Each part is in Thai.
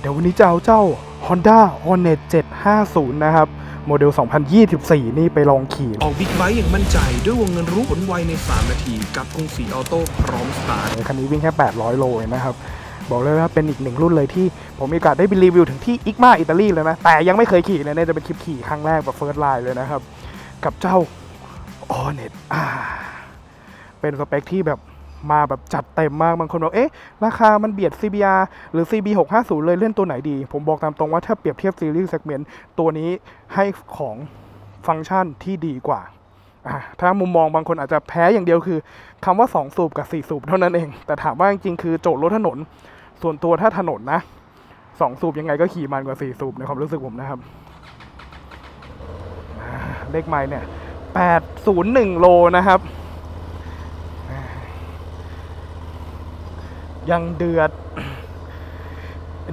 เดี๋ยววันนี้จะเอาเจ้า Honda Hornet 750 นะครับ โมเดล 2024 นี่ไปลองขี่ ออกบิ๊กไบค์อย่างมั่นใจด้วยวงเงินรู้ผลไวใน 3 นาที กับกรุงศรีออโต้พร้อมสตาร์ทคันนี้วิ่งแค่ 800 โลเองนะครับ บอกเลยว่าเป็นอีกหนึ่งรุ่นเลยที่ผมมีโอกาสได้ไปรีวิวถึงที่อิกมาอิตาลีเลยนะ แต่ยังไม่เคยขี่เลยเนี่ยจะเป็นคลิปขี่ครั้งแรกแบบเฟิร์สไลน์เลยนะครับ กับเจ้า Hornet อ่าเป็นสเปคที่แบบ มาแบบจัดเต็มมากบางคนบอกเอ๊ะ ราคามันเบียด CBR หรือ CB 650เลยเล่นตัวไหนดี ผมบอกตามตรงว่าถ้าเปรียบเทียบซีรีส์เซกเมนต์ตัวนี้ให้ของฟังก์ชันที่ดีกว่าอ่าถ้ามุมมองบางคนอาจจะแพ้อย่างเดียวคือคำว่า 2 สูบกับ 4 สูบเท่านั้นเอง แต่ถามว่าจริงๆคือโจทย์รถถนน ส่วนตัวถ้าถนนนะ 2 สูบยังไงก็ขี่มันกว่า 4 สูบในความรู้สึกผมนะครับ เลขไมล์เนี่ย801 โลนะครับ ยังเดือด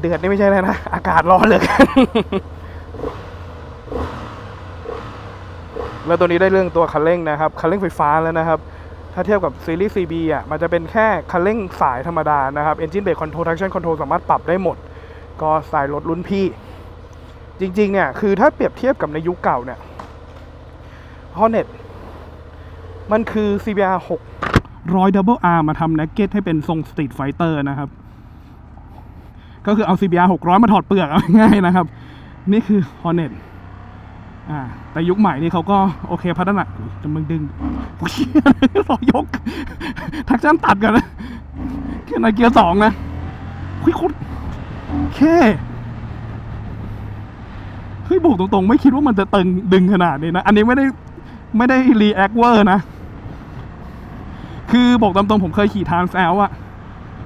เดือดนี่ไม่ใช่เลยนะ อากาศร้อนเหลยแล้วตัวนี้ได้เรื่องตัวคันเร่งนะครับ คันเร่งไฟฟ้าแล้วนะครับ ถ้าเทียบกับซีรีส์ CB อะ มันจะเป็นแค่คันเร่งสายธรรมดานะครับ Engine Brake Control Traction Control สามารถปรับได้หมด ก็สายรถรุ่นพี่ จริง ๆ เนี่ย คือถ้าเปรียบเทียบกับในยุคเก่าเนี่ย Hornet มันคือ CBR 6 ร้อยดับเบิลอาร์มาทำนักเก็ตให้เป็นทรงสตรีทไฟเตอร์นะครับ ก็คือเอา CBR 600 มาถอดเปลือกเอาง่ายนะครับ นี่คือ Hornet อ่า แต่ยุคใหม่นี่เขาก็โอเคพัฒนาจะมึงดึงอุ๊ยรอยก ทักชั่นตัดกันนะแค่ในเกียร์สองนะคุยคุดแค่เฮ้ยบอกตรงๆ ไม่คิดว่ามันจะตึงดึงขนาดนี้นะ อันนี้ไม่ได้ไม่ได้รีแอคเวอร์นะ คือบอกตามตรงผมเคยขี่ทานแอลอะ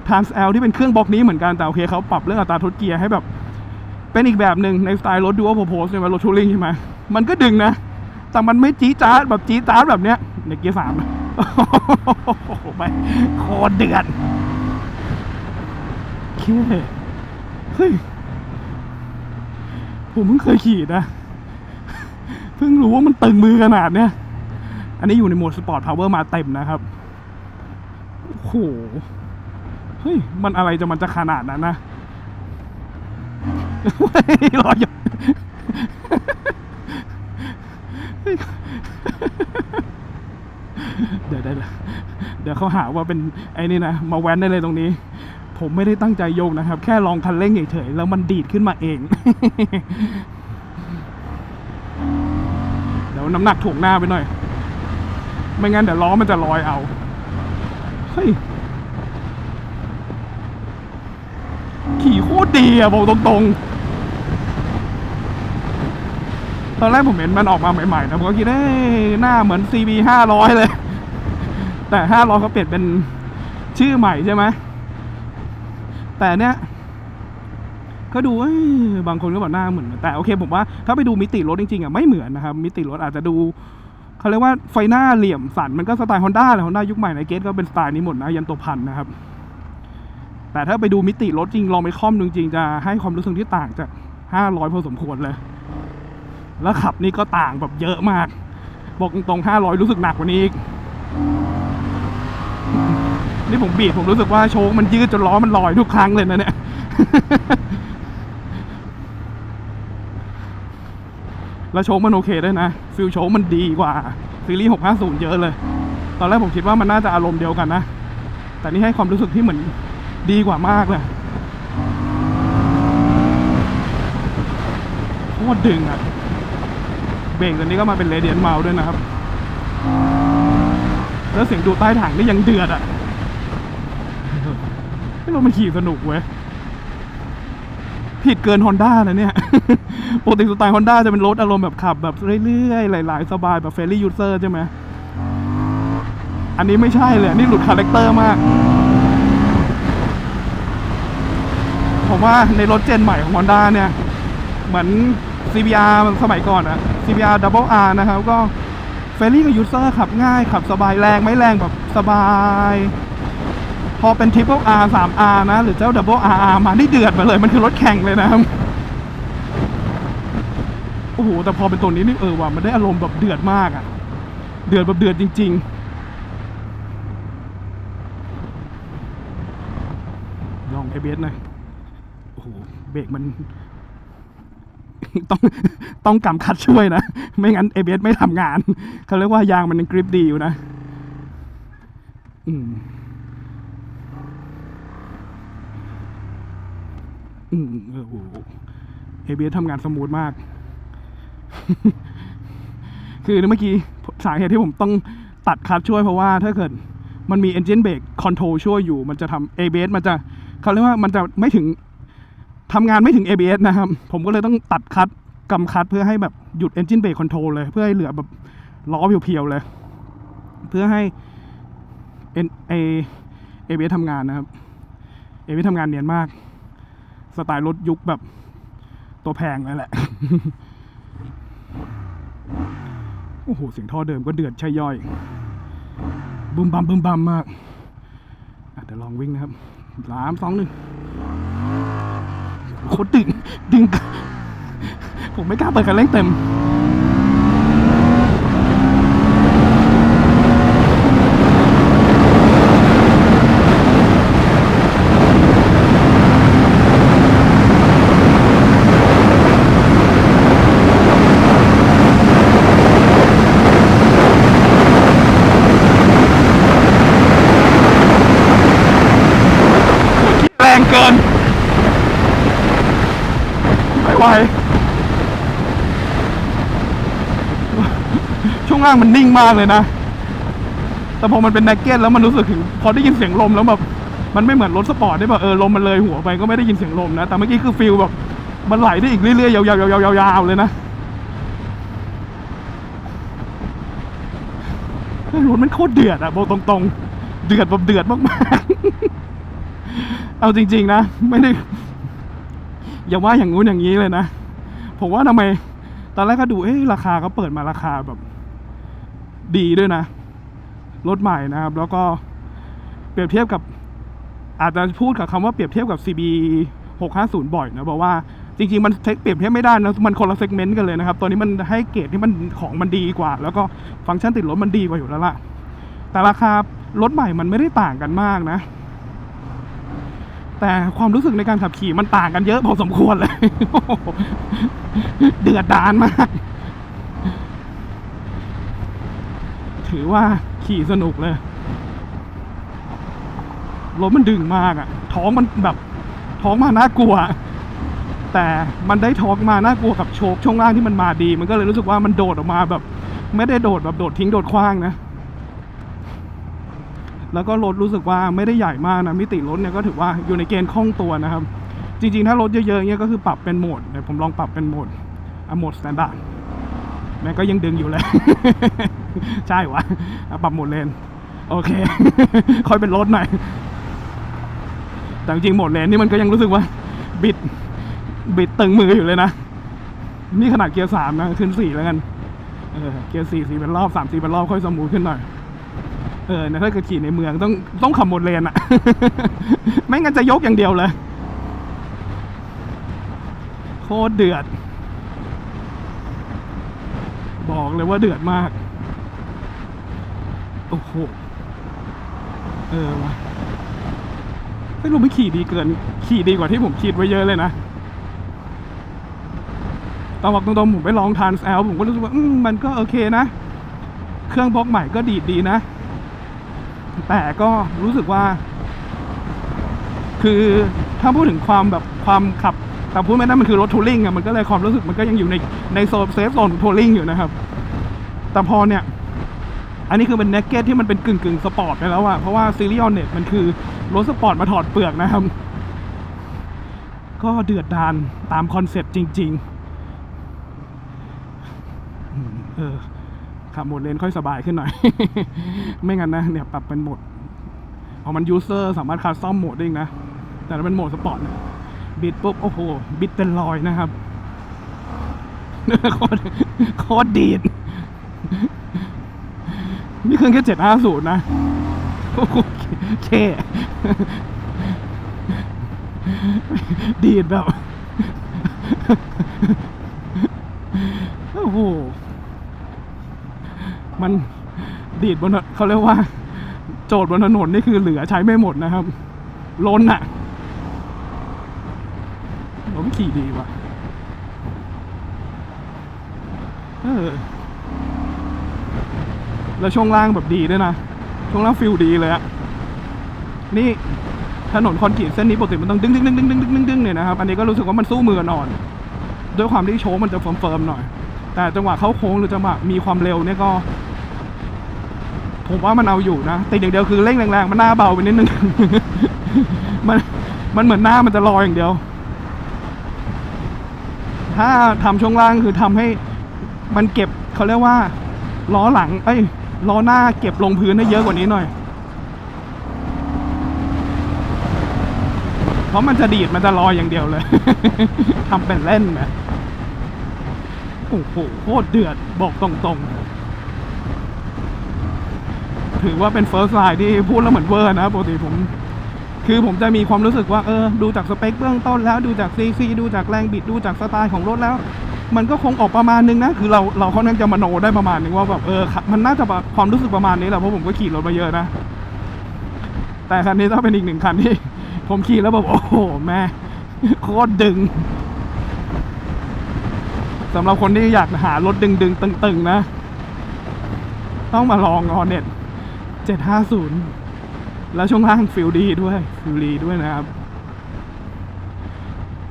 ทานแอลที่เป็นเครื่องบล็อกนี้เหมือนกันแต่โอเคเขาปรับเรื่องอัตราทดเกียร์ให้แบบ เป็นอีกแบบหนึ่งในสไตล์รถดูว่าโพโพสใช่ไหมรถทูริงใช่ไหมมันก็ดึงนะ แต่มันไม่จี๊จ๊าดแบบจี๊จ๊าดแบบเนี้ยในเกียร์สามโอ้โหไปโคตรเดือดโอเคเฮ้ย ผมเพิ่งเคยขี่นะ เพิ่งรู้ว่ามันตึงมือขนาดเนี้ย อันนี้อยู่ในโหมดสปอร์ตพาวเวอร์มาเต็มนะครับ หเฮ้ย มันอะไรจะมันจะขนาดนั้นนะเฮ้ยรอยกเฮ้ยเดี๋ยวเดี๋ยวเดี๋ยวเขาหาว่าเป็นไอ้นี่นะ มาแว้นได้เลยตรงนี้ ผมไม่ได้ตั้งใจโยกนะครับ แค่ลองคันเร่งเฉยๆแล้วมันดีดขึ้นมาเอง เดี๋ยวน้ำหนักถ่วงหน้าไปหน่อย ไม่งั้นเดี๋ยวล้อมันจะลอยเอา เฮ้ย ขี่โคตรดีอะบอกตรงๆ ตอนแรกผมเห็นมันออกมาใหม่ๆนะผมก็คิดเอ้หน้าเหมือน CB ห้าร้อยเลย แต่ห้าร้อยเขาเปลี่ยนเป็นชื่อใหม่ใช่ไหม แต่เนี้ยก็ดูบางคนก็บอกหน้าเหมือน แต่โอเคผมว่าถ้าไปดูมิติรถจริงๆอะไม่เหมือนนะครับ มิติรถอาจจะดู เขาเรียกว่าไฟหน้าเหลี่ยมสันมันก็สไตล์ฮอนด้าแหละฮอนด้ายุคใหม่ในเกตก็เป็นสไตล์นี้หมดนะยันตัวพันนะครับ แต่ถ้าไปดูมิติรถจริงลองไปค่อมจริงๆจะให้ความรู้สึกที่ต่างจาก 500 พอสมควรเลย แล้วขับนี่ก็ต่างแบบเยอะมาก บอกตรงๆ500 รู้สึกหนักกว่านี้อีกนี่ผมบีบผมรู้สึกว่าโชคมันยืดจนล้อมันลอยทุกครั้งเลยนะเนี่ย แล้วโชคมันโอเคด้วยนะฟิลโชคมันดีกว่าซีรีส์650 เยอะเลย ตอนแรกผมคิดว่ามันน่าจะอารมณ์เดียวกันนะ แต่นี่ให้ความรู้สึกที่เหมือนดีกว่ามากเลยโคตรดึงอะเบรกตัวนี้ก็มาเป็นเรเดียนเมาด้วยนะครับ แล้วเสียงดูใต้ถังนี่ยังเดือดอะไม่รู้มันขี่สนุกเว้ย ผิดเกินฮอนด้านะเนี่ย ปกติสไตล์ฮอนด้าจะเป็นรถอารมณ์แบบขับแบบเรื่อยๆ หลาย ๆ สบายแบบเฟรนลี่ยูเซอร์ใช่ไหม อันนี้ไม่ใช่เลย นี่หลุดคาแรคเตอร์มาก ผมว่าในรถเจนใหม่ของ Honda เนี่ย เหมือน CBR สมัยก่อนอะ CBR Double R นะครับ ก็เฟรนลี่กับยูเซอร์ขับง่าย ขับสบายแรงไม่แรงแบบสบายพอเป็น Triple R 3R นะ หรือเจ้า Double RR มานี่เดือดมาเลย มันคือรถแข่งเลยนะครับ โอ้โหแต่พอเป็นตัวนี้นี่เออว่ะมันได้อารมณ์แบบเดือดมากอะเดือดแบบเดือดจริง ๆ ลอง ABS หน่อยโอ้โหเบรกมันต้องต้องกำคัดช่วยนะ ไม่งั้น ABS ไม่ทำงานเขาเรียกว่ายางมันยังกริปดีอยู่นะ อืม อืมเออโอ้โห ABS ทำงานสมูทมาก คือเมื่อกี้สาเหตุที่ผมต้องตัดคัดช่วยเพราะว่าถ้าเกิดมันมี engine brake control ช่วยอยู่ มันจะทำ ABS มันจะเขาเรียกว่ามันจะไม่ถึงทำงานไม่ถึง ABS นะครับ ผมก็เลยต้องตัดคัดกำคัดเพื่อให้แบบหยุด engine brake control เลย เพื่อให้เหลือแบบล้อเพียวๆเลย เพื่อให้ N A ABS ทำงานนะครับ ABS ทำงานเนียนมาก สไตล์รถยุคแบบตัวแพงเลยแหละ โอ้โหเสียงท่อเดิมก็เดือดใช่ย่อยบึมบัมบึมบัมมากอะเดี๋ยวลองวิ่งนะครับสามสองหนึ่งโคตรดึงดึง ผมไม่กล้าเปิดคันเร่งเต็ม ไม่ไหวช่วงล่างมันนิ่งมากเลยนะ แต่พอมันเป็นแนกเก็ตแล้วมันรู้สึกถึง พอได้ยินเสียงลมแล้วแบบ มันไม่เหมือนรถสปอร์ตได้แบบเออลมมันเลยหัวไปก็ไม่ได้ยินเสียงลมนะ แต่เมื่อกี้คือฟิลแบบ มันไหลได้อีกเรื่อยๆยาวๆยาวๆๆๆๆเลยนะรถมันโคตรเดือดอะบอกตรงๆ เดือดแบบเดือดมากๆ เอาจริง ๆ นะ ไม่ได้ อย่าว่าอย่างงู้นอย่างนี้เลยนะ ผมว่าทำไม ตอนแรกก็ดูเอ๊ะราคาเขาเปิดมาราคาแบบ ดีด้วยนะ รถใหม่นะครับ แล้วก็เปรียบเทียบกับ อาจจะพูดกับคำว่าเปรียบเทียบกับ CB 650 บ่อยนะบอกว่าจริงๆ มันเทคเปรียบเทียบไม่ได้นะมันคนละเซกเมนต์กันเลยนะครับตัวนี้มันให้เกรดที่มันของมันดีกว่า แล้วก็ฟังก์ชันติดรถมันดีกว่าอยู่แล้วล่ะ แต่ราคารถใหม่มันไม่ได้ต่างกันมากนะ แต่ความรู้สึกในการขับขี่มันต่างกันเยอะพอสมควรเลย เดือดดานมาก ถือว่าขี่สนุกเลยรถมันดึงมากอะท้องมันแบบท้องมาน่ากลัว แต่มันได้ท้องมาน่ากลัวกับโชคช่วงล่างที่มันมาดี มันก็เลยรู้สึกว่ามันโดดออกมาแบบ ไม่ได้โดดแบบโดดทิ้งโดดคว้างนะ แล้วก็รถรู้สึกว่าไม่ได้ใหญ่มากนะมิติรถเนี่ยก็ถือว่าอยู่ในเกณฑ์คล่องตัวนะครับ จริงๆ ถ้ารถเยอะๆเนี่ยก็คือปรับเป็นโหมดเดี๋ยวผมลองปรับเป็นโหมดอะโหมดสแตนดาร์ดแม่ก็ยังดึงอยู่เลย ใช่วะอะปรับโหมดเลนโอเค ค่อยเป็นรถหน่อยแต่จริงๆโหมดเลนนี่มันก็ยังรู้สึกว่า บิดบิดตึงมืออยู่เลยนะ นี่ขนาดเกียร์สามนะขึ้นสี่แล้วกันเออเกียร์สี่สี่เป็นรอบสามสี่เป็นรอบค่อยสมูทขึ้นหน่อย เออนะถ้าเกิดขี่ในเมืองต้องต้องขับหมดเลนอะ ไม่งั้นจะยกอย่างเดียวเลย โคตรเดือด บอกเลยว่าเดือดมาก โอ้โห เออวะไม่รู้ไม่ขี่ดีเกิน ขี่ดีกว่าที่ผมคิดไว้เยอะเลยนะตอนบอกตรงๆผมไปลองทานแอลผมก็รู้สึกว่า อืมมันก็โอเคนะ เครื่องบล็อกใหม่ก็ดีดดีนะ แต่ก็รู้สึกว่า คือถ้าพูดถึงความแบบความขับ แต่พูดไม่ได้มันคือรถทัวริงอะมันก็เลยความรู้สึกมันก็ยังอยู่ในในโซนเซฟโซนทัวริงอยู่นะครับ แต่พอเนี่ย อันนี้คือเป็นเนกเก็ตที่มันเป็นกึ่งกึ่งสปอร์ตไปแล้วอะเพราะว่าซีรีส์ออนเน็ตมันคือรถสปอร์ตมาถอดเปลือกนะครับ ก็เดือดดานตามคอนเซ็ปต์จริง ๆ เออ ขับโหมดเลนค่อยสบายขึ้นหน่อย ไม่งั้นนะเนี่ยปรับเป็นโหมดพอมันยูเซอร์สามารถคัสตอมโหมดได้นะ แต่ถ้าเป็นโหมดสปอร์ตเนี่ยบิดปุ๊บ โอ้โห บิดเป็นรอยนะครับโคตรโคตรดีด นี่เครื่องแค่เจ็ดห้าศูนย์นะโอ้โหเคดีดแบบ โอ้โห มันดีดบนเขาเรียกว่า โจทย์บนถนนนี่คือเหลือใช้ไม่หมดนะครับ ล้นอะผมขี่ดีว่ะเออแล้วช่วงล่างแบบดีด้วยนะ ช่วงล่างฟิลดีเลยอะนี่ถนนคอนกรีตเส้นนี้ปกติมันต้องดึงดึงดึงดึงดึงดึงดึงดึงเนี่ยนะครับ อันนี้ก็รู้สึกว่ามันสู้มือกันอ่อน ด้วยความที่โชว์มันจะเฟิร์มๆหน่อย แต่จังหวะเข้าโค้งหรือจังหวะมีความเร็วเนี่ยก็ ผมว่ามันเอาอยู่นะแต่อย่างเดียวคือเร่งแรงๆมันหน้าเบาไปนิดนึง มันมันเหมือนหน้ามันจะลอยอย่างเดียว ถ้าทำช่วงล่างคือทำให้มันเก็บเขาเรียกว่าล้อหลัง เอ้ยล้อหน้าเก็บลงพื้นให้เยอะกว่านี้หน่อย เพราะมันจะดีดมันจะลอยอย่างเดียวเลยทำเป็นเล่นนะโอ้โหโคตรเดือดบอกตรงๆ ถือว่าเป็นเฟิร์สไลน์ที่พูดแล้วเหมือนเวอร์นะปกติผม คือผมจะมีความรู้สึกว่าเออดูจากสเปคเบื้องต้นแล้วดูจากซีซีดูจากแรงบิดดูจากสไตล์ของรถแล้ว มันก็คงออกประมาณนึงนะ คือเราเราค่อนข้างจะมโนได้ประมาณนึงว่าแบบเออมันน่าจะแบบความรู้สึกประมาณนี้แหละเพราะผมก็ขี่รถมาเยอะนะ แต่คันนี้ถ้าเป็นอีกหนึ่งคันที่ ผมขี่แล้วแบบโอ้โหแม่โคตรดึงสำหรับคนที่อยากหารถดึงดึงๆตึงๆ นะ ต้องมาลองออเน็ต เจ็ดห้าศูนย์แล้วช่วงล่างฟิลดีด้วยฟิลดีด้วยนะครับ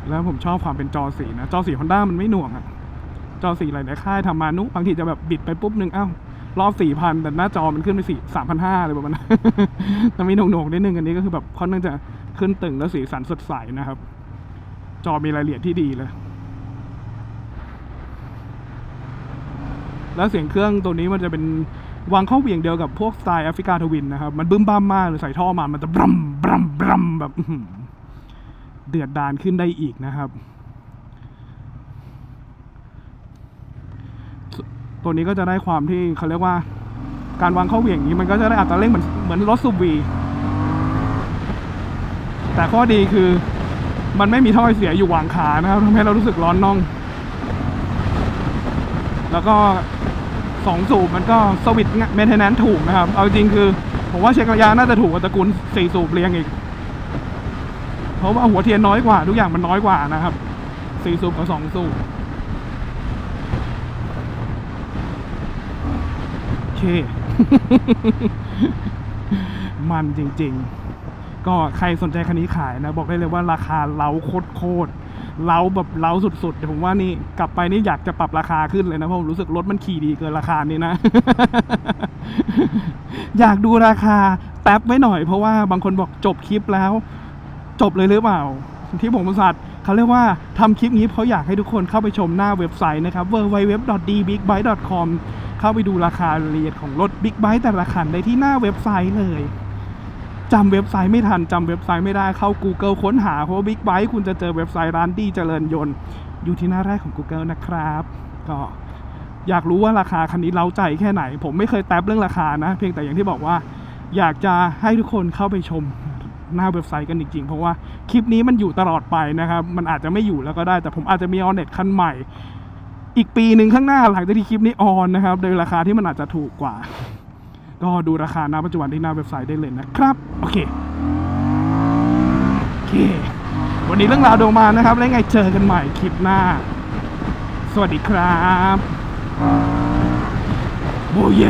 แล้วผมชอบความเป็นจอสีนะ จอสีฮอนด้ามันไม่หน่วงอะจอสีหลายๆค่ายทำมานุบางทีจะแบบบิดไปปุ๊บนึงอ้าวรอบสี่พันแต่หน้าจอมันขึ้นไปสี่สามพันห้าอะไรประมาณนั้นแต่มีหน่วงๆนิดนึงอันนี้ก็คือแบบค่อนข้างจะขึ้นตึงแล้วสีสันสดใสนะครับ จอมีรายละเอียดที่ดีเลย แล้วเสียงเครื่องตัวนี้มันจะเป็น วางเข้าเหวี่ยงเดียวกับพวกสไตล์แอฟริกาทวินนะครับ มันบึ้มบ้ามมากเลยใส่ท่อมา มันจะบรัมบรัมบรัมแบบเดือดดานขึ้นได้อีกนะครับ ตัวนี้ก็จะได้ความที่เขาเรียกว่า การวางเข้าเหวี่ยงนี้มันก็จะได้อัตราเร่งเหมือนเหมือนรถซูวีแต่ข้อดีคือมันไม่มีท่อเสียอยู่วางขานะครับทำให้เรารู้สึกร้อนน่อง แล้วก็ สองสูบมันก็สวิตเมนเทนแนนถูกนะครับ เอาจริงคือ ผมว่าเช็คระยะน่าจะถูกกว่าตระกูลสี่สูบเรียงอีก เพราะว่าหัวเทียนน้อยกว่า ทุกอย่างมันน้อยกว่านะครับสี่สูบกับสองสูบโอเค มันจริง ๆ ก็ใครสนใจคันนี้ขายนะ บอกได้เลยว่าราคาเล้าโคตร เล้าแบบเล้าสุดๆเดี๋ยวผมว่านี่กลับไปนี่อยากจะปรับราคาขึ้นเลยนะเพราะผมรู้สึกรถมันขี่ดีเกินราคานี้นะ อยากดูราคาแป๊บไว้หน่อยเพราะว่าบางคนบอกจบคลิปแล้ว จบเลยหรือเปล่า ที่ผมสัตว์เขาเรียกว่าทำคลิปนี้เพราะอยากให้ทุกคนเข้าไปชมหน้าเว็บไซต์นะครับ www.dbigbike.com เข้าไปดูราคารายละเอียดของรถ Big Bike แต่ละคันได้ที่หน้าเว็บไซต์เลย จำเว็บไซต์ไม่ทันจำเว็บไซต์ไม่ได้เข้า Google ค้นหาเพราะว่า Big Bike คุณจะเจอเว็บไซต์ร้านดีเจริญยนต์ อยู่ที่หน้าแรกของ Google นะครับ ก็อยากรู้ว่าราคาคันนี้เล้าใจแค่ไหน ผมไม่เคยแท็บเรื่องราคานะ เพียงแต่อย่างที่บอกว่า อยากจะให้ทุกคนเข้าไปชมหน้าเว็บไซต์กันจริงๆ เพราะว่าคลิปนี้มันอยู่ตลอดไปนะครับ มันอาจจะไม่อยู่แล้วก็ได้ แต่ผมอาจจะมีออนเน็ตคันใหม่ อีกปีหนึ่งข้างหน้าหลังจากที่คลิปนี้ออนนะครับ โดยราคาที่มันอาจจะถูกกว่า ก็ดูราคาณปัจจุบันที่หน้าเว็บไซต์ได้เลยนะครับ โอเค โอเค วันนี้เรื่องราวโดมานะครับ แล้วไงเจอกันใหม่คลิปหน้า สวัสดีครับ โอ้ย